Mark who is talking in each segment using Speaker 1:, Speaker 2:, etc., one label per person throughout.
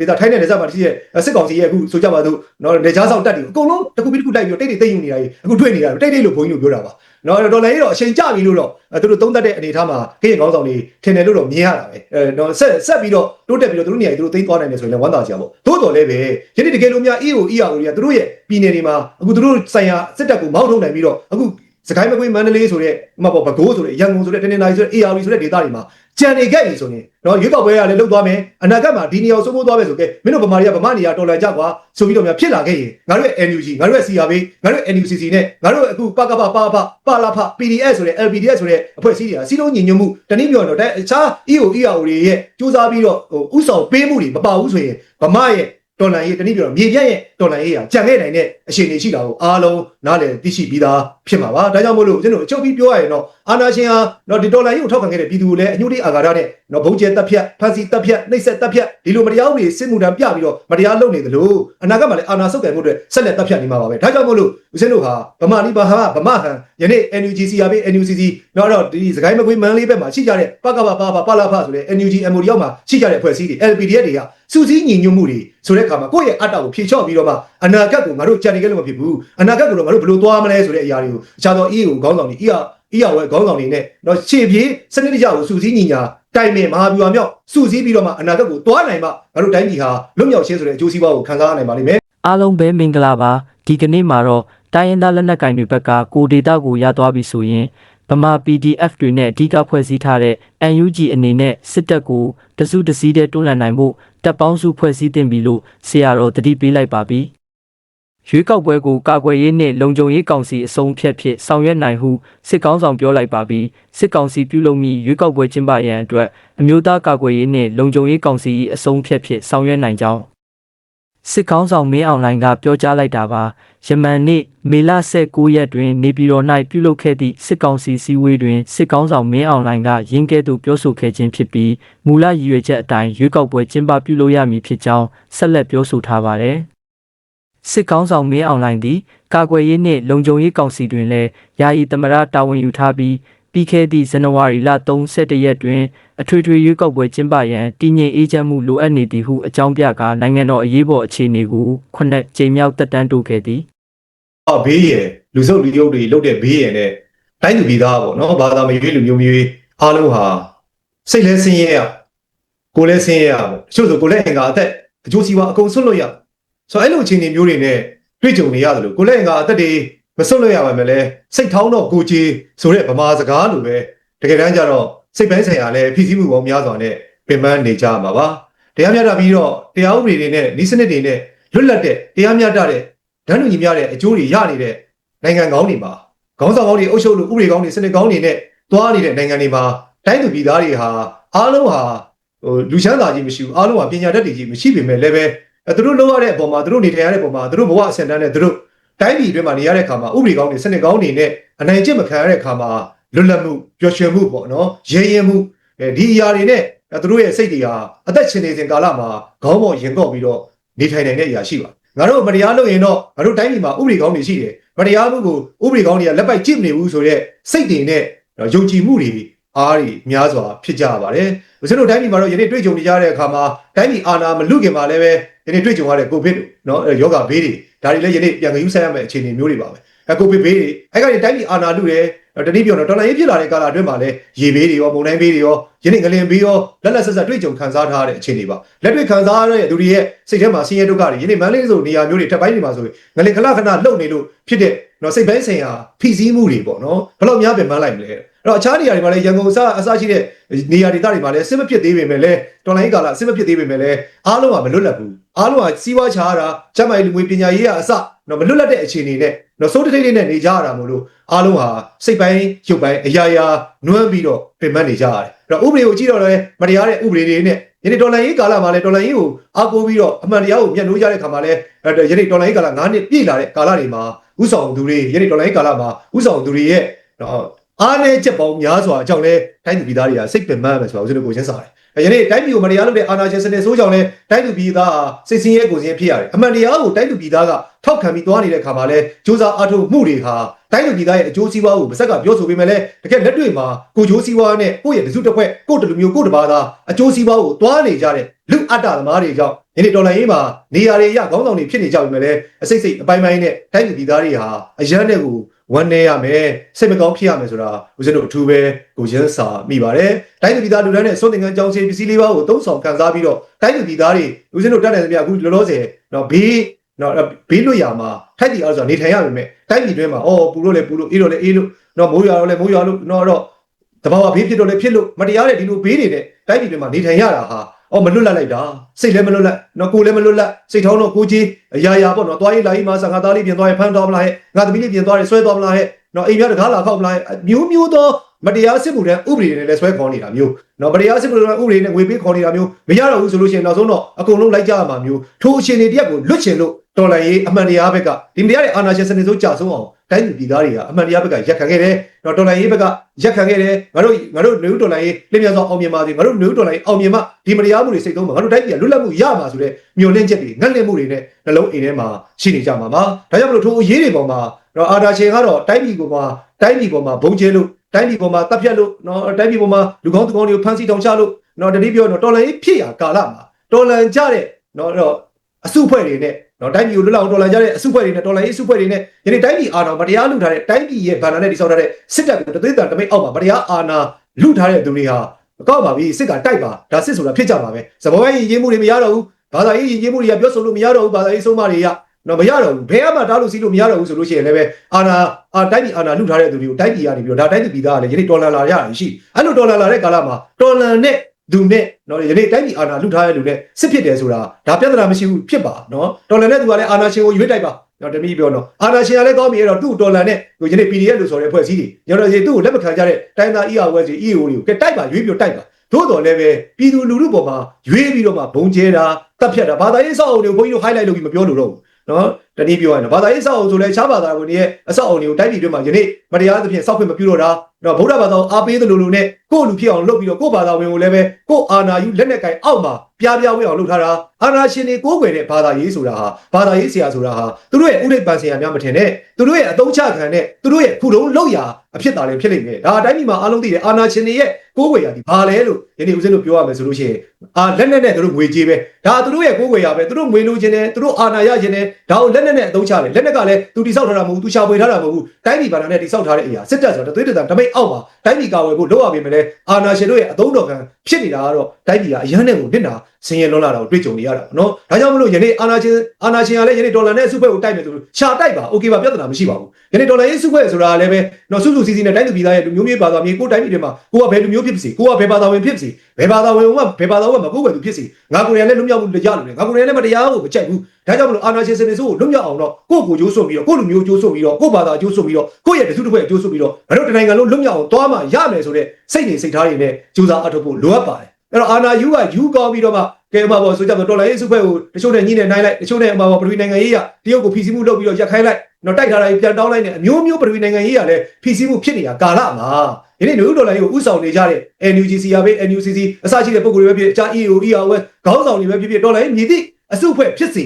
Speaker 1: ဒေသထိုင်းနဲ့ဒေသမှာရှိတဲ့စစ်ကောင်စီရဲ့အခုဆိုကြပါစို့နော်နေကြားဆောင်တက်တွေအကုန်လုံးတစ်ခုပြီးတစ်ခုလိုက်ပြီးတော့တိတ်တိတ်သိမ့်ယူနေတာကြီးအခုတွေ့နေတာတိတ်တိတ်လို့ဘုန်းကြီးတို့ပြောတာပါနော်ဒေါ်လာကြီးတော့အချိန်ကျပြီလို့တော့သူတို့သုံးသပ်တဲ့အနေအထားမှာခေတ်ခေါင်းဆောင်တွေထင်တယ်လို့တော့မြင်ရတာပဲအဲတော့ဆက်ဆက်ပြီးတော့တိုးတက်ပြီးတော့သူတို့နေရာသူတို့သိမ်းသွားနိုင်တယ်ဆိုရင်လည်းဝမ်းသာကြပါပေါ့သို့တော်လည်းပဲယနေ့တကယ်လို့များ EO ER တွေကသူတို့ရဲ့ပြည်နယ်တွေမှာအခုသူတို့ဆိုင်ရာစစ်တပ်ကိုမောက်ထုတ်နိုင်ပြီးတော့အခု စကိုင်းမကွေးမန္တလေးဆိုတဲ့မပေါ့ဘကိုးဆိုတဲ့ရန်ကုန်ဆိုတဲ့တနင်္လာရီဆိုတဲ့ AR ဆိုတဲ့ဒေသတွေမှာကြံနေခဲ့ပြီဆိုရင်တော့ရွေးကောက်ပွဲရလည်းလှုပ်သွားမယ်အနာဂတ်မှာဒီနေရာကိုစိုးမိုးသွားမယ်ဆိုကြမင်းတို့ဗမာတွေကဗမာနေရာတော်လှန်ကြကွာဆိုပြီးတော့များဖြစ်လာခဲ့ရင်ငါတို့ရဲ့ NUG ငါတို့ရဲ့ CRB ငါတို့ရဲ့ NUCC နဲ့ငါတို့အခုပကပပပပလာဖ PDF ဆိုတဲ့ LPDS ဆိုတဲ့အဖွဲ့အစည်းတွေကစီးလုံးညီညွတ်မှုတနည်းပြောရင်တော့တခြား EO ER တွေရဲ့စူးစမ်းပြီးတော့ဟိုဥဆောင်ပေးမှုတွေမပါဘူးဆိုရင်ဗမာရဲ့ တော်လန်ရေးတနည်းပြောတော့မြေပြတ်ရဲ့တော်လန်ရေးဟာကြံခဲ့နိုင်တဲ့အခြေအနေရှိတာကိုအားလုံးနားလည်သိရှိပြီးသားဖြစ်မှာပါဒါကြောင့်မို့လို့ကျွန်တော်အချုပ်ပြီးပြောရရင်တော့အာနာရှင်ဟာတော့ဒီတော်လန်ရေးကိုထောက်ခံခဲ့တဲ့ပြည်သူကိုလည်းအညှို့တိအာဃာတနဲ့တော့ဘုံကျဲတပ်ဖြတ်ဖန်စီတပ်ဖြတ်နှိပ်စက်တပ်ဖြတ်ဒီလိုမတရားတွေစစ်မှုတမ်းပြပြီးတော့မတရားလုပ်နေသလိုအနာဂတ်မှာလည်းအာနာဆုတ်ကန်မှုအတွက်ဆက်လက်တပ်ဖြတ်နေမှာပါပဲဒါကြောင့်မို့လို့ဦးစင်းတို့ဟာဗမာလိဘာဟာဗမာဟန်ယနေ့ NUG CRB NUCC တော့တော့ဒီစကိုင်းမကွေးမန်းလေးဘက်မှာရှိကြတဲ့ပကပပပပလာဖဆိုတဲ့ NUG MOD ရောက်မှာရှိကြတဲ့အဖွဲ့အစည်းတွေ LPDF တွေက စူးစီးညီညွတ်မှုတွေဆိုတဲ့အခါမှာကိုယ့်ရဲ့အတ္တကိုဖြေချော့ပြီးတော့မှအနာဂတ်ကိုငါတို့ကြံနေကြလို့မဖြစ်ဘူးအနာဂတ်ကိုတော့ငါတို့ဘယ်လိုသွားမလဲဆိုတဲ့အရာတွေကိုအခြားသော EA ကိုခေါင်းဆောင်တွေ EA EA ဝဲခေါင်းဆောင်တွေနဲ့တော့ခြေပြေးစနစ်တကျကိုစူးစီးညီညာတိုင်ပင်မဟာဗျူဟာမြောက်စူးစီးပြီးတော့မှအနာဂတ်ကိုသွားနိုင်မှငါတို့တိုင်းပြည်ဟာလွတ်မြောက်ခြင်းဆိုတဲ့အကျိုးစီးပွားကိုခံစားရနိုင်ပါလိမ့်မယ်
Speaker 2: အားလုံးပဲမင်္ဂလာပါဒီကနေ့မှာတော့တိုင်းရင်းသားလက်နက်ကိုင်တွေဘက်ကကိုဒေတာကိုရသွားပြီဆိုရင်ဗမာ PDF တွေနဲ့အဓိကဖွဲ့စည်းထားတဲ့ UNG အနေနဲ့စစ်တပ်ကိုတစုတစည်းတည်းတွန်းလှန်နိုင်ဖို့ တပ်ပေါင်းစုဖွဲ့စည်းတင်ပြီလို့ဆရာတော်တတိပေးလိုက်ပါပြီရွေးကောက်ပွဲကိုကာကွယ်ရေးနဲ့လုံခြုံရေးကောင်စီအစုံဖြတ်ဖြစ်ဆောင်ရွက်နိုင်ဟုစစ်ကောင်းဆောင်ပြောလိုက်ပါပြီစစ်ကောင်စီပြုလုပ်မည့်ရွေးကောက်ပွဲကျင်းပရန်အတွက်အမျိုးသားကာကွယ်ရေးနဲ့လုံခြုံရေးကောင်စီ၏အစုံဖြတ်ဖြစ်ဆောင်ရွက်နိုင်ကြောင်း စစ်ကောင်းဆောင်မင်းအောင်လှိုင်ကပြောကြားလိုက်တာပါယမန်နေ့မေလ19ရက်တွင်နေပြည်တော်၌ပြုလုပ်ခဲ့သည့်စစ်ကောင်စီစည်းဝေးတွင်စစ်ကောင်းဆောင်မင်းအောင်လှိုင်ကရင်းကဲ့သို့ပြောဆိုခဲ့ခြင်းဖြစ်ပြီးမူလရည်ရွယ်ချက်အတိုင်းရွေးကောက်ပွဲကျင်းပပြုလုပ်ရမည်ဖြစ်ကြောင်းဆက်လက်ပြောဆိုထားပါတယ်စစ်ကောင်းဆောင်မင်းအောင်လှိုင်သည်ကာကွယ်ရေးနှင့်လုံခြုံရေးကောင်စီတွင်လည်းယာယီသမရတာဝန်ယူထားပြီး ပြီးခဲ့သည့်ဇန်နဝါရီလ31ရက်တွင်အထွေထွေရွေးကောက်ပွဲကျင်းပရန်တည်ငြိမ်အေးချမ်းမှုလိုအပ်နေသည်ဟုအကြောင်းပြကာနိုင်ငံတော်အရေးပေါ်အခြေအနေကိုခုနှစ်ကြိမ်မြောက်တက်တန်းတိုးခဲ့သည်
Speaker 1: အော်ဘေးရယ်လူစုပ်လူရုပ်တွေလုတ်တဲ့ဘေးရယ်နဲ့တိုင်းသူပြည်သားပေါ့နော်ဘာသာမရွေးလူမျိုးမျိုးအားလုံးဟာစိတ်လဲဆင်းရဲရကိုယ်လဲဆင်းရဲရပေါ့တချို့ဆိုကိုယ်လဲအင်္ဂါအသက်အကျိုးစီးပွားအကုန်ဆွတ်လွတ်ရဆိုတော့အဲ့လိုအခြေအနေမျိုးတွေနဲ့တွေ့ကြုံနေရတယ်လို့ကိုယ်လဲအင်္ဂါအသက်တွေ မဆွတ်လွတ်ရပါမယ်လဲစိတ်ထောင်းတော့ကိုကြီးဆိုတဲ့ဗမာစကားလိုပဲတကယ်တမ်းကျတော့စိတ်ပိုင်းဆိုင်ရာလဲဖိစီးမှုပေါင်းများစွာနဲ့ပြင်ပန်းနေကြမှာပါတရားမျှတပြီးတော့တရားဥပဒေတွေနဲ့ဤစနစ်တွေနဲ့လွတ်လပ်တဲ့တရားမျှတတဲ့ဒန်းလူညီမျှတဲ့အကျိုးတွေရနေတဲ့နိုင်ငံကောင်းတွေမှာခေါင်းဆောင်ကောင်းတွေအုပ်ချုပ်လို့ဥပဒေကောင်းတွေစနစ်ကောင်းတွေနဲ့တွားနေတဲ့နိုင်ငံတွေမှာတိုင်းသူပြည်သားတွေဟာအားလုံးဟာဟိုလူချမ်းသာကြီးမရှိဘူးအားလုံးဟာပညာတတ်တွေကြီးမရှိပေမဲ့လည်းပဲအဲသူတို့လုပ်ရတဲ့အပေါ်မှာသူတို့နေထိုင်ရတဲ့အပေါ်မှာသူတို့ဘဝအဆင့်တန်းနဲ့သူတို့ တိုင်းပြည်အတွင်းမှာနေရတဲ့အခါမှာဥပဒေကောင်းတွေစနစ်ကောင်းတွေနဲ့အနိုင်ကျင့်မခံရတဲ့အခါမှာလွတ်လပ်မှုပျော်ရွှင်မှုပေါ့နော်ရဲရင်မှုအဲဒီအရာတွေနဲ့အဲသူတို့ရဲ့စိတ်တွေဟာအသက်ရှင်နေစဉ်ကာလမှာခေါင်းပေါ်ရင်ကော့ပြီးတော့နေထိုင်နိုင်တဲ့အရာရှိပါငါတို့မတရားလုပ်ရင်တော့ငါတို့တိုင်းပြည်မှာဥပဒေကောင်းတွေရှိတယ်မတရားမှုကိုဥပဒေကောင်းတွေကလက်ပိုက်ကြည့်မနေဘူးဆိုတော့စိတ်တွေနဲ့ယုံကြည်မှုတွေအားတွေများစွာဖြစ်ကြပါတယ်။ကျွန်တော်တိုင်းပြည်မှာတော့ယနေ့တွေ့ကြုံနေကြတဲ့အခါမှာတိုင်းပြည်အာဏာမလွတ်ခင်မှာလည်းပဲယနေ့တွေ့ကြုံရတဲ့ကိုဗစ်နော်ယောဂဘေးတွေ ဒါတွေလည်းယနေ့ပြန်ကယူဆိုင်ရမယ့်အခြေအနေမျိုးတွေပါပဲ။အဲကိုဗစ်ဘေးတွေအဲ့ကနေတိုင်းပြည်အာဏာလွတ်တယ် တနည်းပြောတော့ဒေါ်လာရေးဖြစ်လာတဲ့ကာလအတွင်းမှာလည်းရေဘေးတွေရောမုန်တိုင်းဘေးတွေရောယနေ့ငလင်ဘေးရောလက်လက်ဆက်ဆက်တွေ့ကြုံခံစားထားရတဲ့အခြေအနေပါလက်တွေ့ခံစားရတဲ့သူတွေရဲ့စိတ်ထဲမှာဆင်းရဲဒုက္ခတွေယနေ့မန္တလေးဆိုနေရာမျိုးတွေထပ်ပိုင်းတွေမှာဆိုရင်ငလင်ခဏခဏလှုပ်နေလို့ဖြစ်တဲ့နော်စိတ်ပိုင်းဆိုင်ရာဖိစီးမှုတွေပေါ့နော်ဘယ်လောက်များပြန်မှန်းလိုက်မလဲအဲ့တော့အခြားနေရာတွေမှာလည်းရန်ကုန်အစအစရှိတဲ့နေရာဒေသတွေမှာလည်းစစ်မဖြစ်သေးပေမဲ့လည်းတော်လိုင်းကာလစစ်မဖြစ်သေးပေမဲ့လည်းအားလုံးကမလွတ်လပ်ဘူးအားလုံးကစီးပွားချားတာကျန်းမာရေးလူငွေပညာရေးကအစနော်မလွတ်လပ်တဲ့အခြေအနေနဲ့ နော်စိုးတထိတ်လေးနဲ့နေကြရတာမို့လို့အားလုံးဟာစိတ်ပိုင်းရုပ်ပိုင်းအရာရာနွမ်းပြီးတော့ပြင်ပန်းနေကြရတယ်အဲ့တော့ဥပဒေကိုကြည့်တော့လည်းမတရားတဲ့ဥပဒေတွေနဲ့ယနေ့တော်လိုင်းရေးကာလမှာလည်းတော်လိုင်းရေးကိုအားကိုးပြီးတော့အမှန်တရားကိုမျက်နှိုးကြတဲ့ခါမှာလည်းယနေ့တော်လိုင်းရေးကာလ9နှစ်ပြည့်လာတဲ့ကာလတွေမှာဥဆောင်သူတွေယနေ့တော်လိုင်းရေးကာလမှာဥဆောင်သူတွေရဲ့နော်အားနည်းချက်ပေါင်းများစွာအကြောင်းလဲတိုင်းသူပြည်သားတွေကစိတ်ပင်ပန်းမယ်ဆိုတာဦးဇင်းတို့ကိုရှင်းစားတယ် ယနေ့တိုင်းပြည်ကိုမတရားလုပ်တဲ့အာဏာရှင်စနစ်ဆိုးကြောင့်လဲတိုင်းသူပြည်သားဟာစိတ်ဆင်းရဲကိုယ်ဆင်းရဲဖြစ်ရတယ်အမှန်တရားကိုတိုင်းသူပြည်သားကထောက်ခံပြီးသွားနေတဲ့အခါမှာလဲစ조사အထုမှုတွေဟာတိုင်းသူပြည်သားရဲ့အကျိုးစီးပွားကိုမဆက်ကပြောဆိုပေးမယ်လဲတကယ်လက်တွေ့မှာကိုကျိုးစီးပွားနဲ့ကိုယ့်ရဲ့တစုတစ်ဖွဲ့ကိုယ့်တလူမျိုးကိုယ့်တပါးသားအကျိုးစီးပွားကိုသွားနေကြတဲ့လူအတ္တသမားတွေကြောင့်ယနေ့တော်လှန်ရေးမှာနေရာတွေရခေါင်းဆောင်တွေဖြစ်နေကြပြီမဲ့လဲအစိတ်စိတ်အပိုင်းပိုင်းနဲ့တိုင်းသူပြည်သားတွေဟာအရန်တဲ့ကို ဝမ်းနေရမယ်စိတ်မကောင်းဖြစ်ရမယ်ဆိုတာဦးဇင်းတို့အထူးပဲကိုရင်းစာမိပါတယ်တိုင်းသူပြည်သားလူတန်းနဲ့စွန့်တင်ကန်းကြောင်းစီပစ္စည်းလေးပါးကိုသုံးဆောင်ခံစားပြီးတော့တိုင်းသူပြည်သားတွေဦးဇင်းတို့တက်တယ်သမျှအခုလောလောဆယ်တော့ဘေးနော်ဘေးလွတ်ရာမှာထိုက်တီအားဆိုနေထိုင်ရပါမယ်တိုင်းပြည်တွင်းမှာအော်ပူလို့လေပူလို့အေးလို့လေအေးလို့နော်မိုးရွာတော့လေမိုးရွာလို့နော်တော့တဘာဝဘေးဖြစ်တော့လေဖြစ်လို့မတရားတဲ့ဒီလိုဘေးတွေနဲ့တိုင်းပြည်တွင်းမှာနေထိုင်ရတာဟာ အော်မလွတ်လပ်လိုက်တာစိတ်လည်းမလွတ်လပ်နော်ကိုယ်လည်းမလွတ်လပ်စိတ်ထောင်းတော့ကိုကြီးအရာရာပေါ့နော်သွားရေးလာရေးမှာဆန်ငါသားလေးပြင်သွားရင်ဖမ်းသွားမလားဟဲ့ငါသမီးလေးပြင်သွားရင်ဆွဲသွားမလားဟဲ့နော်အိမ်များတကားလာခောက်မလားမျိုးမျိုးသောမတရားစစ်မှုတန်းဥပဒေတွေနဲ့လည်းဆွဲခေါ်နေတာမျိုးနော်မတရားစစ်မှုတန်းဥပဒေနဲ့ငွေပေးခေါ်နေတာမျိုးမရတော့ဘူးဆိုလို့ရှိရင်နောက်ဆုံးတော့အကုန်လုံးလိုက်ကြရမှာမျိုးထိုအရှင်တွေတရက်ကိုလွတ်ချင်လို့တော်လန်ရေးအမှန်တရားဘက်ကဒီမတရားတဲ့အာဏာရှင်စနစ်ဆိုးကြာဆုံးအောင် တိုင်းပြည်ပြည်သားတွေကအမှန်တရားဘက်ကရက်ခံခဲ့တယ်နော်တော်လန်ရေးဘက်ကရက်ခံခဲ့တယ်ငါတို့ငါတို့နေဦးတော်လန်ရေးလင်းမြန်စွာအောင်မြင်ပါစေငါတို့နေဦးတော်လန်ရေးအောင်မြင်မှဒီမတရားမှုတွေစိတ်သုံးမှာငါတို့တိုင်းပြည်ကလွတ်လပ်မှုရမှာဆိုတဲ့မျှော်လင့်ချက်တွေငတ်လင့်မှုတွေနဲ့နှလုံးအိမ်ထဲမှာရှိနေကြမှာပါဒါကြောင့်မလို့ထိုအရေးတွေပေါ်မှာနော်အာဒါရှင်ကတော့တိုင်းပြည်ပေါ်မှာတိုင်းပြည်ပေါ်မှာဘုံကျဲလို့တိုင်းပြည်ပေါ်မှာတပ်ဖြတ်လို့နော်တိုင်းပြည်ပေါ်မှာလူကောင်းသူကောင်းတွေကိုဖမ်းဆီးထောင်ချလို့နော်တတိပြောနော်တော်လန်ရေးဖြစ်ရာကာလမှာတော်လန်ကြတဲ့နော်တော့အစုဖွဲ့တွေနဲ့ နော်တိုင်းပြည်ကိုလွတ်လပ်အောင်တော်လှန်ကြတဲ့အစုဖွဲ့တွေနဲ့တော်လှန်ရေးအစုဖွဲ့တွေနဲ့ယနေ့တိုင်းပြည်အာဏာမတရားလူထားတဲ့တိုင်းပြည်ရဲ့ဗန္ဒာနဲ့တိစောက်ထားတဲ့စစ်တပ်ကိုတသွေးတံတမိတ်အောက်မှာမတရားအာဏာလူထားတဲ့သူတွေဟာမကောက်ပါဘူးစစ်ကတိုက်ပါဒါစစ်ဆိုတာဖြစ်ကြပါပဲသဘောရေးရင်းမှုတွေမရတော့ဘူးဘာသာရေးရင်းမှုတွေကပြောဆိုလို့မရတော့ဘူးဘာသာရေးဆုံးမတွေကနော်မရတော့ဘူးဘယ်မှတားလို့စီးလို့မရတော့ဘူးဆိုလို့ရှိရင်လည်းပဲအာဏာအာတိုင်းပြည်အာဏာလူထားတဲ့သူတွေကိုတိုင်းပြည်ကနေပြီးတော့ဒါတိုင်းပြည်ပြည်သားကလည်းယနေ့တော်လှန်လာရရှိအဲ့လိုတော်လှန်လာတဲ့ကာလမှာတော်လှန်တဲ့ သူနဲ့နော်ယနေ့တိုင်းပြည်အာဏာလူထားတဲ့လူနဲ့စစ်ဖြစ်တယ်ဆိုတာဒါပြဿနာမရှိဘူးဖြစ်ပါနော်တော်လှန်တဲ့သူကလည်းအာဏာရှင်ကိုရွေးတိုက်ပါနော်တမီးပြောနော်အာဏာရှင်ကလည်းကောင်းပြီအဲ့တော့သူ့တော်လှန်တဲ့ဟိုယနေ့ PDF လို့ဆိုတဲ့အဖွဲ့အစည်းတွေညတော်စီသူ့ကိုလက်မခံကြတဲ့တိုင်းသား ERWS EAO တွေကိုကဲတိုက်ပါရွေးပြီးတိုက်ပါသို့တော်လည်းပဲပြည်သူလူထုပေါ်မှာရွေးပြီးတော့မှဘုံကျဲတာတပ်ဖြတ်တာဘာသာရေးစောက်အောင်တွေကိုဘုန်းကြီးတို့ highlight လုပ်ပြီးမပြောလို့တော့ဘူးနော် တနည်းပြောရရင်ဘာသာရေးစောက်အောင်ဆိုလဲရှားဘာသာဝင်တွေရဲ့အစောက်အောင်တွေကိုတိုက်ပြည်တွင်းမှာယနေ့မတရားသဖြင့်စောက်ခွင့်မပြုတော့တာနော်ဗုဒ္ဓဘာသာကိုအားပေးသလိုလိုနဲ့ကိုယ့်လူဖြစ်အောင်လုပ်ပြီးတော့ကိုယ့်ဘာသာဝင်ကိုလည်းပဲကိုယ့်အာနာယူလက်နဲ့ကင်အောက်မှာပြားပြားဝဲအောင်လုပ်ထားတာအာနာရှင်တွေကိုယ်ွယ်တဲ့ဘာသာရေးဆိုတာဟာဘာသာရေးဆရာဆိုတာဟာသူတို့ရဲ့ဥဒိတ်ပန်ဆရာများမထင်နဲ့သူတို့ရဲ့အတုံးချခံတဲ့သူတို့ရဲ့ခုလုံးလောက်ရာအဖြစ်တာလည်းဖြစ်လိမ့်မယ်ဒါအတိုင်းပြည်မှာအားလုံးသိတယ်အာနာရှင်တွေရဲ့ကိုယ်ွယ်ရာဒီဘာလဲလို့ယနေ့ဦးဇင်းတို့ပြောရမယ်ဆိုလို့ရှိရင်အာလက်နဲ့နဲ့သူတို့ငွေကြေးပဲဒါသူတို့ရဲ့ကိုယ်ွယ်ရာပဲသူတို့ငွေလိုချင်တယ်သူတို့အာနာရချင်တယ်ဒါကိုလက်နဲ့နဲ့အတုံးချတယ်လက်နဲ့ကလည်းသူတိဆောက်ထားတာမဟုတ်ဘူးသူရှာဖွေထားတာမဟုတ်ဘူးတိုင်းပြည်ဘာသာနဲ့တိဆောက်ထားတဲ့အရာစစ်တပ်ဆိုတာတသွေးတံတမိတ်အောက်မှာတိုင်းပြည်ကာဝယ်ဖို့လုပ်ရပေမဲ့လည်းအာနာရှင်တို့ရဲ့အသုံးတော်ခံဖြစ်နေတာကတော့တိုင်းပြည်ကအရန်နဲ့ကိုနစ်နာ ဆင်းရဲလွန်လာတာကိုတွေ့ကြုံနေရတာပေါ့နော်ဒါကြောင့်မလို့ယနေ့အာနာရှင်အာနာရှင်ကလည်းယနေ့ဒေါ်လာနဲ့စုဖွဲ့ကိုတိုက်မယ်ဆိုလို့ရှာတိုက်ပါโอเคပါပြဿနာမရှိပါဘူးယနေ့ဒေါ်လာရေးစုဖွဲ့ဆိုတာလည်းပဲနော်စုစုစည်းစည်းနဲ့တိုင်းသူပြည်သားရဲ့လူမျိုးမျိုးဘာသာမျိုးကိုတိုင်းပြည်တွေမှာကိုကဘယ်လူမျိုးဖြစ်စီကိုကဘယ်ဘာသာဝင်ဖြစ်စီဘယ်ဘာသာဝင်ကဘယ်ဘာသာဝင်မကိုယ်ပဲသူဖြစ်စီငါကိုယ်ရလည်းလွတ်မြောက်မှုရလို့လေငါကိုယ်ရလည်းမတရားကိုမကြိုက်ဘူးဒါကြောင့်မလို့အာနာရှင်စနစ်ဆိုးကိုလွတ်မြောက်အောင်တော့ကိုယ့်ကိုကြိုးစွန့်ပြီးတော့ကိုယ့်လူမျိုးကြိုးစွန့်ပြီးတော့ကိုယ့်ဘာသာကြိုးစွန့်ပြီးတော့ကိုယ့်ရဲ့တစုတစ်ဖွဲ့ကြိုးစွန့်ပြီးတော့ငါတို့တနိုင်ငံလုံးလွတ်မြောက်အောင်သွားမှရမယ်ဆိုတဲ့စိတ်နေစိတ်ထားတွေနဲ့ကြိုးစားအထောက်ဖို့လိုအပ်ပါတယ် အဲ့တော့အာနာယူကယူကောင်းပြီးတော့မှကဲအမဘောဆိုကြတော့တော်လိုင်းရေးစုဖွဲ့ကိုတချို့နဲ့ညှိနေနိုင်လိုက်တချို့နဲ့အမဘောပထဝီနိုင်ငံရေးရတရုတ်ကိုဖီစီမှုလုပ်ပြီးတော့ရက်ခိုင်းလိုက်တော့တိုက်ထားတာပြန်တောင်းလိုက်နေအမျိုးမျိုးပထဝီနိုင်ငံရေးရလည်းဖီစီမှုဖြစ်နေတာကာလမှာယနေ့နယူးဒေါ်လာရေးကိုဥဆောင်နေကြတဲ့ NUGC ရပဲ NUCC အစရှိတဲ့ပုံကိုယ်တွေပဲဖြစ်အခြား EAO ERWS ခေါင်းဆောင်တွေပဲဖြစ်ဖြစ်ဒေါ်လာရေးမြည်သည့်အစုဖွဲ့ဖြစ်စီ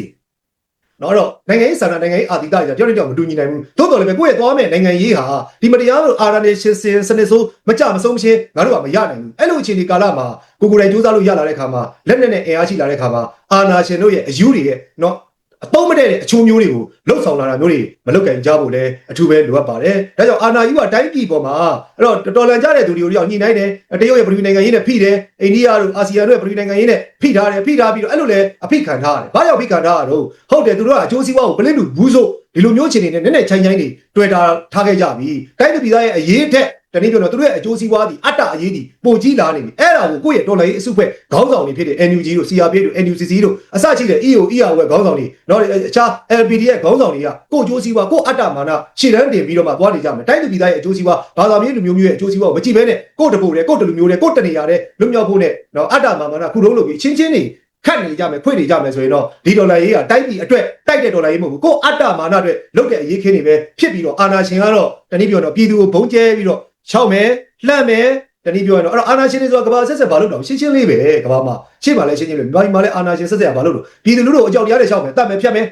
Speaker 1: နော်တော့နိုင်ငံရေးစာနာနိုင်ငံရေးအာတိတကြီးပြောနေကြောင်မတူညီနိုင်ဘူးသို့တော်လည်းပဲကိုယ့်ရဲ့သွားမဲ့နိုင်ငံရေးဟာဒီမတရားလို့အာရနေရှင်စင်စနစ်ဆိုးမကြမဆုံးမချင်းငါတို့ကမရနိုင်ဘူးအဲ့လိုအခြေအနေကာလမှာကိုကိုယ်တိုင်စူးစမ်းလို့ရလာတဲ့ခါမှာလက်နဲ့နဲ့အင်အားရှိလာတဲ့ခါမှာအာနာရှင်တို့ရဲ့အယူတွေရဲ့နော် အပေါင်းမတည့်တဲ့အချိုးမျိုးတွေကိုလှုပ်ဆောင်လာတာမျိုးတွေမလုပ်ကင်ကြဖို့လဲအထူးပဲလိုအပ်ပါတယ်။ဒါကြောင့်အာနာယူကတိုင်းပြည်ပေါ်မှာအဲ့တော့တော်လန်ကြတဲ့သူတွေကိုညှိနှိုင်းတယ်တရုတ်ရဲ့ပြည်နိုင်ငံရေးနဲ့ဖိတယ်အိန္ဒိယတို့အာဆီယံတို့ရဲ့ပြည်နိုင်ငံရေးနဲ့ဖိထားတယ်ဖိထားပြီးတော့အဲ့လိုလဲအဖိခံထားရတယ်။ဘာကြောင့်ဖိခံထားရတော့ဟုတ်တယ်သူတို့ကအကျိုးစီးပွားကိုပလစ်လူဘူးဆိုဒီလိုမျိုးခြေနေနဲ့နည်းနည်းချိုင်းချိုင်းတွေတွေ့တာထားခဲ့ကြပြီ။တိုင်းပြည်သားရဲ့အရေးထက် တနည်းပြောတော့သူတို့ရဲ့အကျိုးစီးပွားသည်အတ္တအရေးသည်ပိုကြီးလာနေပြီအဲ့ဒါကိုကိုယ့်ရဲ့တော်လှန်ရေးအစုဖွဲ့ခေါင်းဆောင်တွေဖြစ်တဲ့ NUG တို့ CRP တို့ NUCC တို့အစရှိတဲ့ EO ER ဝဲခေါင်းဆောင်တွေနော်အခြား LPD ရဲ့ခေါင်းဆောင်တွေကကိုယ့်အကျိုးစီးပွားကိုယ့်အတ္တမာနရှေ့တန်းတင်ပြီးတော့မှသွားနေကြမယ်တိုင်းပြည်သားရဲ့အကျိုးစီးပွားဘာသာမျိုးလူမျိုးမျိုးရဲ့အကျိုးစီးပွားကိုမကြည့်ဘဲနဲ့ကိုယ့်တပူတဲ့ကိုယ့်တလူမျိုးတဲ့ကိုယ့်တနေရာတဲ့လွတ်မြောက်ဖို့နဲ့နော်အတ္တမာနခုလုံးလုပ်ပြီးချင်းချင်းနေခတ်နေကြမယ်ခွေ့နေကြမယ်ဆိုရင်တော့ဒီဒေါ်လာရေးကတိုက်ပြည်အတွက်တိုက်တဲ့ဒေါ်လာရေးမဟုတ်ဘူးကိုယ့်အတ္တမာနအတွက်လုပ်တဲ့အရေးခင်းတွေပဲဖြစ်ပြီးတော့အာနာရှင်ကတော့တနည်းပြောတော့ပြည်သူကိုဘုံကျဲပြီးတော့ ရှောက်မယ်လှမ်းမယ်တနည်းပြောရင်တော့အဲ့တော့အာနာရှင်တွေဆိုတာကဘာဆက်ဆက်ဘာလို့တော့ရှင်းရှင်းလေးပဲကဘာမှာရှင်းပါလဲရှင်းရှင်းလေးမြန်မာပြည်မှာလည်းအာနာရှင်ဆက်ဆက်ဘာလို့လို့ပြည်သူလူထုကိုအကြောက်တရားတွေရှောက်မယ်တတ်မယ်ဖြတ်မယ်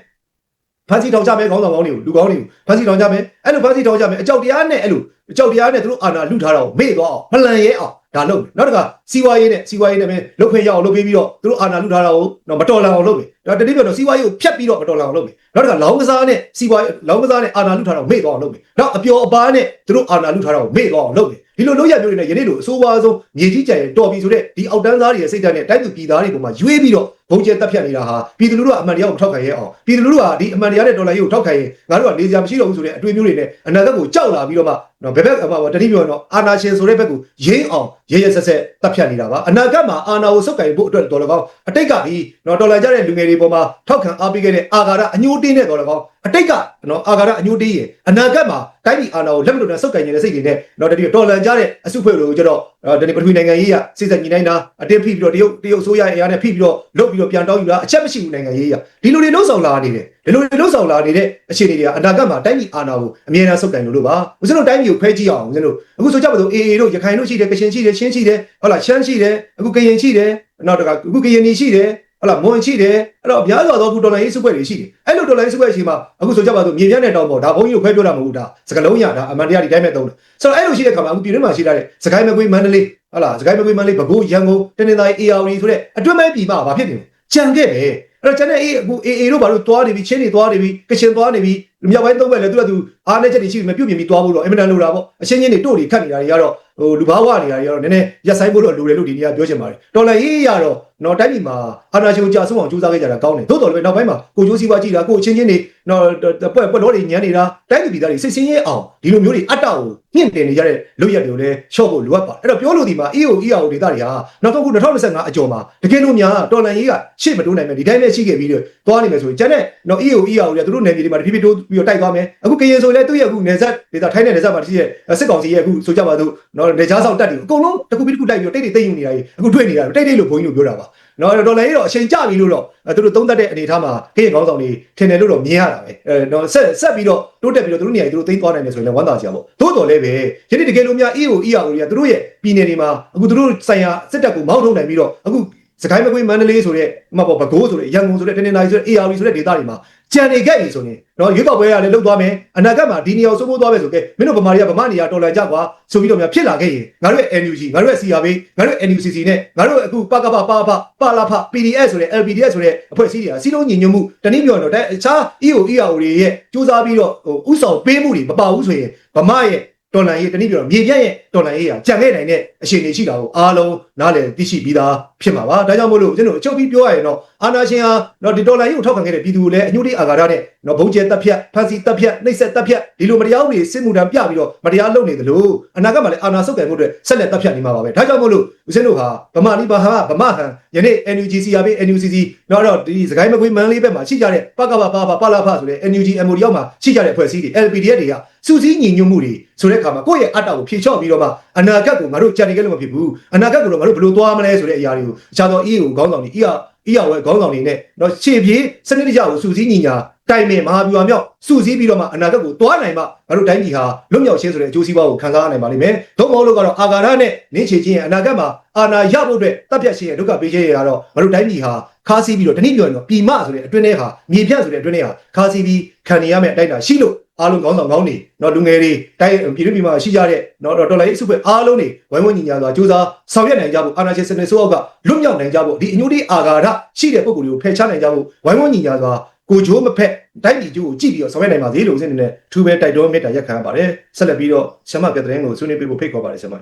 Speaker 1: ဖန်စီထောင်ကြမယ်ခေါင်းဆောင်ကောင်းတွေကိုလူကောင်းတွေကိုဖန်စီထောင်ကြမယ်အဲ့လိုဖန်စီထောင်ကြမယ်အကြောက်တရားနဲ့အဲ့လိုအကြောက်တရားနဲ့သူတို့အာနာလူထားတာကိုမေ့သွားအောင်မလန်ရဲအောင် ဒါလုပ်မယ်နောက်တစ်ခါစီဝါရေးနဲ့စီဝါရေးနဲ့ပဲလုတ်ခွင့်ရအောင်လုပ်ပေးပြီးတော့သူတို့အာနာလူထားတာကိုတော့မတော်လန်အောင်လုပ်မယ်ဒါတတိယပြောတော့စီဝါရေးကိုဖျက်ပြီးတော့မတော်လန်အောင်လုပ်မယ်နောက်တစ်ခါလောင်းကစားနဲ့စီဝါလောင်းကစားနဲ့အာနာလူထားတာကိုမေ့သွားအောင်လုပ်မယ်နောက်အပျော်အပါးနဲ့သူတို့အာနာလူထားတာကိုမေ့သွားအောင်လုပ်မယ်ဒီလိုလုပ်ရမျိုးတွေနဲ့ယနေ့လိုအဆိုးဝါးဆုံးမြေကြီးကြံရင်တော်ပြီဆိုတဲ့ဒီအောက်တန်းသားတွေရဲ့စိတ်ဓာတ်နဲ့တိုက်သူပြည်သားတွေပေါ်မှာရွေးပြီးတော့ဘုံကျဲတက်ဖြတ်နေတာဟာပြည်သူလူထုကအမှန်တရားကိုထောက်ခံရဲအောင်ပြည်သူလူထုကဒီအမှန်တရားနဲ့တော်လှန်ရေးကိုထောက်ခံရင်ငါတို့ကနေစရာမရှိတော့ဘူးဆိုတဲ့အတွေ့အမျိုးတွေနဲ့အနာဂတ်ကိုကြောက်လာပြီးတော့မှ နော်ဘယ်ဘက်အမှတတိပြောတော့အာနာရှင်ဆိုတဲ့ဘက်ကိုရင်းအောင်ရဲရဲဆက်ဆက်တက်ဖြတ်နေတာပါအနာဂတ်မှာအာနာကိုစုပ်ကိုင်ဖို့အတွက်တော်လကောင်းအတိတ်ကဒီနော်တော်လှန်ကြတဲ့လူငယ်တွေပေါ်မှာထောက်ခံအားပေးခဲ့တဲ့အာဃာတအညိုတင်းနဲ့တော်လကောင်းအတိတ်ကနော်အာဃာတအညိုတင်းရဲ့အနာဂတ်မှာတိုင်းပြည်အာနာကိုလက်မလွတ်တဲ့စုပ်ကိုင်နေတဲ့စိတ်တွေနဲ့နော်တတိတော်လှန်ကြတဲ့အစုဖွဲ့လို့ကျတော့တတိပထဝီနိုင်ငံရေးရစိစက်ညီနိုင်တာအတင်းဖိပြီးတော့တရုတ်တရုတ်ဆိုရရဲ့အရာနဲ့ဖိပြီးတော့လုတ်ပြီးတော့ပြန်တောင်းယူတာအချက်မရှိဘူးနိုင်ငံရေးရဒီလိုတွေလှုပ်ဆောင်လာနေတယ်ဒီလိုတွေလှုပ်ဆောင်လာနေတဲ့အခြေအနေတွေကအနာဂတ်မှာတိုင်းပြည်အာဏာကိုအမြဲတမ်းဆုပ်ကိုင်လို့လို့ပါဦးဇင်းတို့တိုင်းပြည်ကိုဖဲကြည့်အောင်ဦးဇင်းတို့အခုဆိုကြပါစို့အေအေတို့ရခိုင်တို့ရှိတယ်ကချင်ရှိတယ်ချင်းရှိတယ်ဟုတ်လားရှမ်းရှိတယ်အခုကရင်ရှိတယ်နောက်တကအခုကရင်နေရှိတယ်ဟုတ်လားမွန်ရှိတယ်အဲ့တော့အများစွာသောအခုဒေါ်လာရေးစုပွဲတွေရှိတယ်အဲ့လိုဒေါ်လာရေးစုပွဲရှိမှာအခုဆိုကြပါစို့မြေပြန့်တဲ့တောင်ပေါ်ဒါဘုန်းကြီးတို့ခွဲပြောတာမဟုတ်ဘူးဒါစကလုံးရဒါအမှန်တရားဒီတိုင်းပဲသုံးတယ်ဆိုတော့အဲ့လိုရှိတဲ့ခါမှာအခုပြည်တွင်းမှာရှိတဲ့စကိုင်းမကွေးမန္တလေးဟုတ်လားစကိုင်းမကွေးမန္တလေးပဲခူးရန်ကုန်တနင်္သာရီ AR ဆိုတဲ့အတွင်းမဲ့ပြည်မှာဘာဖြစ်နေလဲကြံခဲ့တယ်အဲ့ တော့ကျွန်တော်အေးအခုအေးအေးတို့ဘာလို့သွားနေပြီချင်းတွေသွားနေပြီကချင်သွားနေပြီမြောက်ပိုင်းသုံးဘက်လည်းသူကသူအားနဲ့ချက်တွေရှိပြီမပြုတ်မြင်ပြီးသွားဖို့တော့အင်မတန်လိုတာပေါ့အချင်းချင်းတွေတို့တွေခတ်နေတာတွေကတော့ဟိုလူဘာဝနေတာတွေကတော့နည်းနည်းရက်ဆိုင်ဖို့တော့လိုတယ်လို့ဒီနေ့ကပြောချင်ပါတယ်တော်လည်းရေးရတော့ တော့တိုင်းပြည်မှာအာဏာရှင်ကြာဆုံးအောင်ကြိုးစားခဲ့ကြတာကောင်းတယ်သို့တော်လည်းနောက်ပိုင်းမှာကိုကျိုးစည်းပွားကြည့်တာကိုအချင်းချင်းတွေတော့ပွက်ပွက်တော်တွေညံနေတာတိုင်းပြည်ပြည်သားတွေစိတ်ဆင်းရဲအောင်ဒီလိုမျိုးတွေအတ္တကိုမြင့်တင်နေကြတဲ့လုပ်ရက်တွေကိုလည်းရှော့ဖို့လိုအပ်ပါအဲ့တော့ပြောလို့ဒီမှာ EO EAO ဒေတာတွေဟာနောက်တော့ခု2025အကျော်မှာတကယ်လို့များတော်လန်ရေးကရှေ့မတိုးနိုင်မယ်ဒီတိုင်းပဲရှိခဲ့ပြီးတော့သွားနေမယ်ဆိုရင်ကျန်တဲ့နော် EO EAO တွေသူတို့နယ်မြေတွေမှာတဖြည်းဖြည်းတိုးပြီးတော့တိုက်သွားမယ်အခုကရင်ဆိုလည်းသူ့ရဲ့အခုနယ်စပ်ဒေတာထိုင်းနယ်နယ်စပ်မှာရှိတဲ့စစ်ကောင်စီရဲ့အခုဆိုကြပါစို့နော်နေကြားဆောင်တက်တွေအကုန်လုံးတစ်ခုပြီးတစ်ခုတိုက်ပြီးတော့တိတ်တိတ်သိမ့်ယူနေတာကြီးအခုတွေ့နေတာတိတ်တိတ်လို့ဘုန်းကြီးတို့ပြောတာပါ နော်ဒေါ်လာရေးတော့အချိန်ကျပြီလို့တော့သူတို့သုံးသပ်တဲ့အနေအထားမှာခေတ်ခေါင်းဆောင်တွေထင်တယ်လို့တော့မြင်ရတာပဲအဲတော့ဆက်ဆက်ပြီးတော့တိုးတက်ပြီးတော့သူတို့နေရာကြီးသူတို့သိမ်းသွားနိုင်တယ်ဆိုရင်လည်းဝမ်းသာစရာပေါ့သို့တော်လည်းပဲယနေ့တကယ်လို့များ EO EAO တွေကသူတို့ရဲ့ပြည်နယ်တွေမှာအခုသူတို့ဆိုင်ရာစစ်တပ်ကိုမောင်းထုတ်နိုင်ပြီးတော့အခုစကိုင်းမကွေးမန္တလေးဆိုတဲ့မပေါ့ဘကိုးဆိုတဲ့ရန်ကုန်ဆိုတဲ့တနင်္သာရီဆိုတဲ့ AR ဆိုတဲ့ဒေသတွေမှာ ကြံနေခဲ့ပြီဆိုရင်တော့ရွေးကောက်ပွဲရလည်းလှုပ်သွားမယ်အနာဂတ်မှာဒီနေရာကိုစိုးမိုးသွားမယ်ဆိုကဲမင်းတို့ဗမာတွေကဗမာနေရာတော်လာကြကွာဆိုပြီးတော့များဖြစ်လာခဲ့ရင်ငါတို့ရဲ့ NUG ငါတို့ရဲ့ CRB ငါတို့ရဲ့ NUCC နဲ့ငါတို့အခုပကပပပပလာဖ PDF ဆိုတဲ့ LPDS ဆိုတဲ့အဖွဲ့အစည်းတွေကစီးလုံးညီညွတ်မှုတနည်းပြောတော့တခြား EO EAO တွေရဲ့စူးစမ်းပြီးတော့ဟိုဥဆောင်ပေးမှုတွေမပါဘူးဆိုရင်ဗမာရဲ့တော်လန်ရေးတနည်းပြောတော့မြေပြတ်ရဲ့တော်လန်ရေးကကြံခဲ့နိုင်တဲ့အခြေအနေရှိတာကိုအားလုံးနားလည်သိရှိပြီးသားဖြစ်မှာပါဒါကြောင့်မို့လို့ကျွန်တော်အချုပ်ပြီးပြောရရင်တော့ အာနာရှင်ဟာတော့ဒီတော်လန်ရေးကိုထောက်ခံခဲ့တဲ့ပြည်သူကိုလည်းအညှို့တိအာဃာတနဲ့တော့ဘုံကျဲတက်ဖြတ်ဖန်စီတက်ဖြတ်နှိပ်စက်တက်ဖြတ်ဒီလိုမတရားတွေစစ်မှုတမ်းပြပြီးတော့မတရားလုပ်နေတယ်လို့အနာဂတ်မှာလည်းအာနာဆုတ်ကင်မှုအတွက်ဆက်လက်တက်ဖြတ်နေမှာပါပဲဒါကြောင့်မို့လို့ဦးဇင်းတို့ဟာဗမာလီဘာဟာဗမာဟန်ယနေ့ NUG CRB NUCC တော့တော့ဒီစကိုင်းမကွေးမန်းလေးဘက်မှာရှိကြတဲ့ပကပပပပလာဖဆိုတဲ့ NUG MOD ရောက်မှာရှိကြတဲ့အဖွဲ့အစည်းတွေ LPDF တွေကစူးစီးညီညွတ်မှုတွေဆိုတဲ့အခါမှာကိုယ့်ရဲ့အတ္တကိုဖြေချော့ပြီးတော့မှအနာဂတ်ကိုငါတို့ကြံနေကြလို့မဖြစ်ဘူးအနာဂတ်ကိုတော့ငါတို့ဘယ်လိုသွားမလဲဆိုတဲ့အရာတွေကိုအခြားသော EA ကိုခေါင်းဆောင်တွေ EA EA ဝဲခေါင်းဆောင်တွေနဲ့တော့ခြေပြေးစနစ်တကျကိုစူးစီးညီညာတိုင်ပင်မဟာဗျူဟာမြောက်စူးစီးပြီးတော့မှအနာဂတ်ကိုသွားနိုင်မှငါတို့တိုင်းပြည်ဟာလွတ်မြောက်ခြင်းဆိုတဲ့အကျိုးစီးပွားကိုခံစားနိုင်ပါလိမ့်မယ်။သို့မဟုတ်လို့ကတော့အာဃာတနဲ့နင်းချေခြင်းရဲ့အနာဂတ်မှာအာဏာရဖို့အတွက်တပ်ပြတ်ခြင်းရဲ့ဒုက္ခပေးခြင်းရဲ့ကတော့ငါတို့တိုင်းပြည်ဟာခါးစီးပြီးတော့တနည်းပြောရင်တော့ပြည်မဆိုတဲ့အတွင်းထဲဟာမြေပြန့်ဆိုတဲ့အတွင်းထဲဟာခါးစီးပြီးခံနေရမယ့်အတိုင်းအတာရှိလို့ အားလုံးကောင်းဆောင်ကောင်းနေတော့လူငယ်တွေတိုင်းပြည်တွင်းပြည်မှာရှိကြတဲ့တော့တော်လိုင်းအစုပဲအားလုံးတွေဝိုင်းဝန်းညီညာစွာစူးစမ်းဆောင်ရွက်နိုင်ကြဖို့အာဏာရှင်စနစ်ဆိုးအောက်ကလွတ်မြောက်နိုင်ကြဖို့ဒီအညို့ဒီအာဃာတရှိတဲ့ပုံကိုယ်တွေကိုဖယ်ရှားနိုင်ကြဖို့ဝိုင်းဝန်းညီညာစွာကိုဂျိုးမဖက်တိုင်းပြည်ကျိုးကိုကြည့်ပြီးတော့ဆောင်ရွက်နိုင်ပါသေးလို့ဦးစင်းနေနဲ့ထူပဲတိုက်တွန်းမေတ္တာရက်ခံရပါတယ်ဆက်လက်ပြီးတော့ဆမကတဲ့ရင်ကိုဆွေးနွေးပေးဖို့ဖိတ်ခေါ်ပါတယ်ဆမ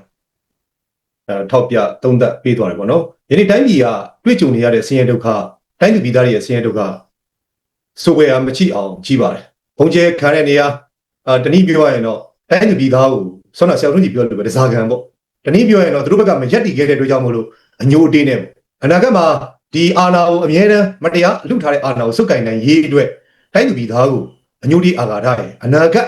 Speaker 1: အဲထောက်ပြသုံးသပ်ပေးသွားတယ်ပေါ့နော်ယနေ့တိုင်းပြည်ကတွေ့ကြုံနေရတဲ့ဆင်းရဲဒုက္ခတိုင်းပြည်ပြည်သားတွေရဲ့ဆင်းရဲဒုက္ခစိုးဝေအားမချိအောင်ကြီးပါတယ် ဘုံကျဲခံတဲ့နေရာအာတနည်းပြောရရင်တော့အဲ့ဒီပြည်သားကိုဆောနာဆရာတို့ကြီးပြောလို့ပဲဒဇာခံပေါ့တနည်းပြောရရင်တော့သူတို့ဘက်ကမရက်တီခဲ့တဲ့အတွက်ကြောင့်မို့လို့အညိုအတေးနဲ့အနာဂတ်မှာဒီအာဏာကိုအမြဲတမ်းမတရားလုထားတဲ့အာဏာကိုစုပ်ကိုင်နိုင်ရေးအတွက်တိုင်းသူပြည်သားကိုအညိုတီအာဃာတရဲ့အနာဂတ်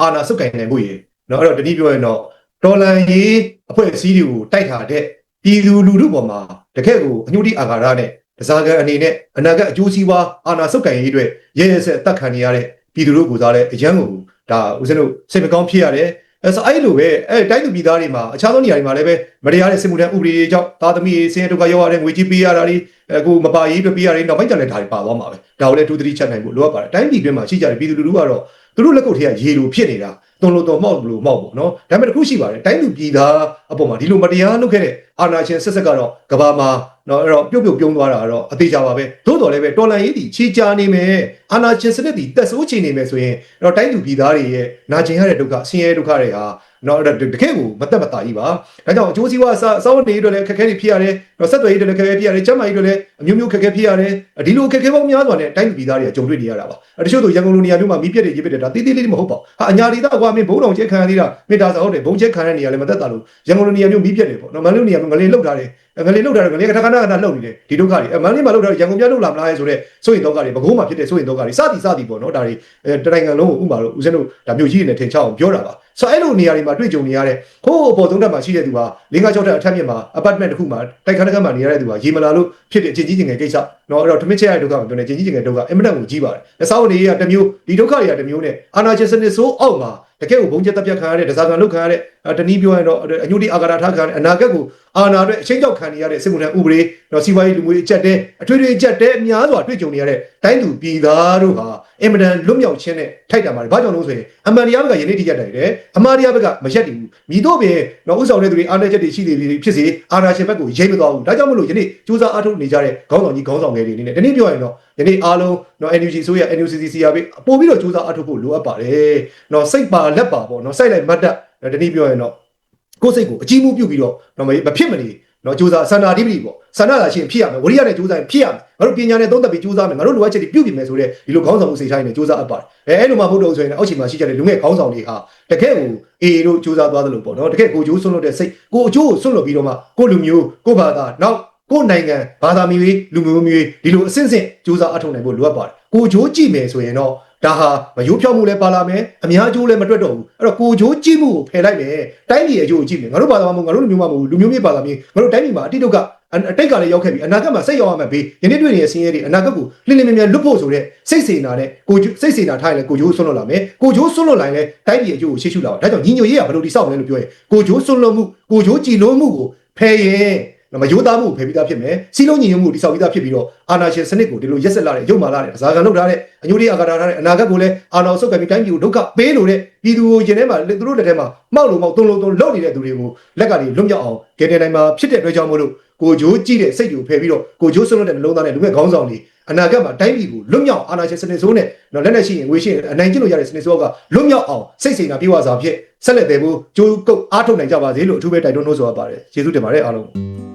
Speaker 1: အာဏာစုပ်ကိုင်နိုင်ဖို့ရည်နော်အဲ့တော့တနည်းပြောရရင်တော့တော်လန်ရေးအဖွဲ့အစည်းတွေကိုတိုက်ထားတဲ့ပြည်သူလူထုပေါ်မှာတကယ့်ကိုအညိုတီအာဃာတနဲ့တစားကံအနေနဲ့အနာဂတ်အကျိုးစီးပွားအာဏာစုပ်ကိုင်ရေးအတွက်ရဲရဲဆက်တက်ခံနေရတဲ့ ပြည်သူတို့ကိုစားတဲ့အရန်ကိုဒါဦးဇင်းတို့စိတ်မကောင်းဖြစ်ရတယ်အဲဆိုအဲ့လိုပဲအဲတိုင်းသူပြည်သားတွေမှာအခြားသောနေရာတွေမှာလည်းပဲမတရားတဲ့စစ်မှုထမ်းဥပဒေတွေကြောင့်သားသမီးတွေဆင်းရဲဒုက္ခရောက်ရတဲ့ငွေကြီးပေးရတာတွေအခုမပါရေးအတွက်ပေးရတယ်နောက်ပိုင်းကျလည်းဒါတွေပါသွားမှာပဲဒါကိုလည်းတူတတိချက်နိုင်ဖို့လိုအပ်ပါတယ်တိုင်းပြည်တွင်းမှာရှိကြတဲ့ပြည်သူလူထုကတော့သူတို့လက်ကုပ်ထဲကရေလိုဖြစ်နေတာတုံလို့တော့မှောက်လို့မှောက်ပေါ့နော်ဒါပေမဲ့တစ်ခုရှိပါတယ်တိုင်းသူပြည်သားအပေါ်မှာဒီလိုမတရားလုပ်ခဲ့တဲ့အာဏာရှင်ဆက်ဆက်ကတော့ကဘာမှာနော်အဲ့တော့ပြုတ်ပြုတ်ပြုံးသွားတာကတော့အသေးချာပါပဲသို့တော်လည်းပဲတော်လန်ရေးတီချီချာနေမယ်အာဏာရှင်စနစ်တီတက်ဆိုးချနေမယ်ဆိုရင်အဲ့တော့တိုင်းသူပြည်သားတွေရဲ့နာကျင်ရတဲ့ဒုက္ခဆင်းရဲဒုက္ခတွေဟာနော်အဲ့ဒါတကယ့်ကိုမသက်မသာကြီးပါဒါကြောင့်အကျိုးစီးပွားအစားအစောင်းနေတွေလည်းခက်ခဲတွေဖြစ်ရတယ်နော်ဆက်သွယ်ရေးတွေလည်းခက်ခဲဖြစ်ရတယ်ကျန်းမာရေးတွေလည်းအမျိုးမျိုးခက်ခဲဖြစ်ရတယ်ဒီလိုခက်ခဲပေါင်းများစွာနဲ့တိုင်းသူပြည်သားတွေကကြုံတွေ့နေရတာပါတချို့တို့ရန်ကုန်လိုနေရာမျိုးမှာမီးပြက်တွေရေးပြက်တယ်ဒါတေးသေးလေးမဟုတ်ပါဘူးဟာအညာဒေသကွာမင်းဘုံတော်ကျက်ခံရသေးတာမေတ္တာစာဟုတ်တယ်ဘုံကျက်ခံရတဲ့နေရာလည်းမသက်တာလို့ရန်ကုန်လိုနေရာမျိုးမီးပြက်တယ်ပေါ့နော်မန္တလေးနေရာမျိုးငလင်လောက်ထားတယ်ငလင်လောက်ထားတယ်ငလင်ကထခဏခဏလှုပ်နေတယ်ဒီဒုက္ခတွေအမန္တလေးမှာလှုပ်ထားတယ်ရန်ကုန်ပြလှုပ်လာမလားဆိုတော့စိုးရင်ဒုက္ခတွေဘကုံးမှာဖြစ်တဲ့စိုးရင်ဒုက္ခတွေစသည်စသည်ပေါ့နော်ဒါတွေတနိုင်ငံလုံးကိုဥမာလို့ဦးဇင်းတို့ဒါမျိုးကြီးနေထင်ချအောင်ပြောတာပါဆိုအဲ့လိုနေရာတွေမှာတွေ့ကြုံနေရတဲ့ဟိုးအပေါ်သုံးတက်မှာရှိတဲ့သူဟာ၄၅၆တက်အထက်မြင့်မှာ apartment တစ်ခုမှာတိုက်ခန်းတစ်ခန်းမှာနေရတဲ့သူဟာရေမလာလို့ဖြစ်တဲ့အချင်းကြီးချင်းငယ်ကိစ္စနော်အဲ့တော့ထမင်းချက်ရတဲ့ဒုက္ခကိုပြောနေချင်းကြီးချင်းငယ်ဒုက္ခအင်မတန်ကိုကြီးပါတယ်အစောင်းနေရတစ်မျိုးဒီဒုက္ခတွေကတစ်မျိုးနဲ့အာနာချင်းစနစ်ဆိုးအောက်မှာ တကယ်ကိုဘုံချက်တပ်ပြတ်ခံရတဲ့ဒဇာကန်လုတ်ခံရတဲ့တနည်းပြောရင်တော့အညူတီအာဂရာထားခံရတဲ့အနာဂတ်ကိုအာနာအတွက်အချင်းကြောက်ခံနေရတဲ့စစ်မှုထမ်းဥပဒေတော့စီးပွားရေးလူမှုရေးအကျက်တဲ့အထွေထွေအကျက်တဲ့အများစွာတွေ့ကြုံနေရတဲ့တိုင်းသူပြည်သားတို့ဟာအင်မတန်လွတ်မြောက်ခြင်းနဲ့ထိုက်တာပါတယ်။ဘာကြောင့်လို့ဆိုရင်အမှန်တရားဘက်ကယနေ့ထိရက်တယ်တယ်။အမှားတရားဘက်ကမရက်တည်ဘူး။မိတို့ပင်တော့ဥဆောင်တဲ့သူတွေအားနည်းချက်တွေရှိနေပြီဖြစ်စေအာဏာရှင်ဘက်ကိုရိမ့်မသွားဘူး။ဒါကြောင့်မလို့ယနေ့စူးစမ်းအားထုတ်နေကြတဲ့ခေါင်းဆောင်ကြီးခေါင်းဆောင်ငယ်တွေအနေနဲ့ဒီနေ့ပြောရင်တော့ယနေ့အားလုံးတော့ NUG ဆိုရ NUCC CRB ပို့ပြီးတော့စူးစမ်းအားထုတ်ဖို့လိုအပ်ပါတယ်။နော်စိတ်ပါလက်ပါပေါ့နော်စိုက်လိုက်မတ်တက်ဒီနေ့ပြောရင်တော့ကိုယ်စိတ်ကိုအကြီးမှုပြုတ်ပြီးတော့တော့မဖြစ်မနေနော်စူးစမ်းစန္ဒာဓိပတိပေါ့စန္ဒလာရှင်ဖြစ်ရမယ်ဝရိယနဲ့စူးစမ်းရင်ဖြစ်ရမယ်ငါတို့ပညာနဲ့သုံးသပ်ပြီးစူးစမ်းမယ်ငါတို့လိုအပ်ချက်တွေပြုတ်ပြင်မယ်ဆိုတဲ့ဒီလိုခေါင်းဆောင်မှုစိတ်ထားနဲ့စူးစမ်းအပ်ပါတယ်အဲအဲ့လိုမှမဟုတ်တော့ဆိုရင်အောက်ခြေမှာရှိကြတဲ့လူငယ်ခေါင်းဆောင်တွေဟာတကယ်ကိုအေတို့စူးစမ်းသွားသလိုပေါ့နော်တကယ်ကိုကျိုးဆွန့်လွတ်တဲ့စိတ်ကိုအကျိုးကိုဆွန့်လွတ်ပြီးတော့မှကိုလူမျိုးကိုဘာသာနောက် ကိုနိုင်ငံဘာသာမျိုးလူမျိုးမျိုးဒီလိုအဆင့်ဆင့်စူးစမ်းအထောက်နိုင်ဖို့လိုအပ်ပါတယ်ကိုကျိုးကြည့်မယ်ဆိုရင်တော့ဒါဟာမယိုးဖြောက်မှုလည်းပါလာမယ်အများကျိုးလည်းမတွက်တော့ဘူးအဲ့တော့ကိုကျိုးကြည့်မှုကိုဖယ်လိုက်မယ်တိုင်းပြည်အကျိုးကိုကြည့်မယ်ငါတို့ဘာသာမဟုတ်ငါတို့လူမျိုးမဟုတ်လူမျိုးမျိုးဘာသာမျိုးငါတို့တိုင်းပြည်မှာအတိတ်ကအတိတ်ကလည်းရောက်ခဲ့ပြီအနာဂတ်မှာစိတ်ရောက်ရမယ်ဘေးယနေ့တွေ့နေတဲ့ဆင်းရဲတွေအနာဂတ်ကိုလင်းလင်းမြဲမြဲလွတ်ဖို့ဆိုတဲ့စိတ်စေနာနဲ့ကိုစိတ်စေနာထားရင်လည်းကိုကျိုးဆွန့်လွတ်လာမယ်ကိုကျိုးဆွန့်လွတ်လာရင်လည်းတိုင်းပြည်အကျိုးကိုရှေ့ရှုလာအောင်ဒါကြောင့်ညီညွတ်ရေးကဘယ်လိုတိဆောက်မလဲလို့ပြောရင်ကိုကျိုးဆွန့်လွတ်မှုကိုကျိုးကြည်လွတ်မှုကိုဖယ်ရင် မယိုးသားမှုကိုဖယ်ပြီးသားဖြစ်မယ်စီလုံးညီညွတ်မှုတိဆောက်ပြီးသားဖြစ်ပြီးတော့အာနာရှင်စနစ်ကိုဒီလိုရက်ဆက်လာတဲ့ရုပ်မာလာတဲ့ဇာကန်လောက်ထားတဲ့အညိုဒီအာဂါထားတဲ့အနာဂတ်ကိုလည်းအာနာဆုတ်ကပ်ပြီးတိုင်းပြည်ကိုဒုက္ခပေးလို့တဲ့ပြည်သူကိုရင်ထဲမှာသူတို့လက်ထဲမှာမှောက်လို့မှောက်တုံလို့တုံလောက်နေတဲ့သူတွေကိုလက်ကတွေလွတ်မြောက်အောင်ကယ်တင်နိုင်မှာဖြစ်တဲ့အတွက်ကြောင့်မို့လို့ကိုဂျိုးကြည့်တဲ့စိတ်တွေကိုဖယ်ပြီးတော့ကိုဂျိုးဆွလွတ်တဲ့နှလုံးသားနဲ့လူငယ်ခေါင်းဆောင်တွေအနာဂတ်မှာတိုင်းပြည်ကိုလွတ်မြောက်အာနာရှင်စနစ်ဆိုးနဲ့တော့လက်နဲ့ရှိရင်ငွေရှိရင်အနိုင်ကျင့်လို့ရတဲ့စနစ်ဆိုးကလွတ်မြောက်အောင်စိတ်စိမ်နာပြေဝစွာဖြင့်ဆက်လက်တယ်ဖို့ဂျိုးကုတ်အားထုတ်နိုင်ကြပါစေလို့အထူးပဲတိုက်တွန်းလို့ဆိုရပါတယ်ကျေးဇူးတင်ပါတယ်အားလုံး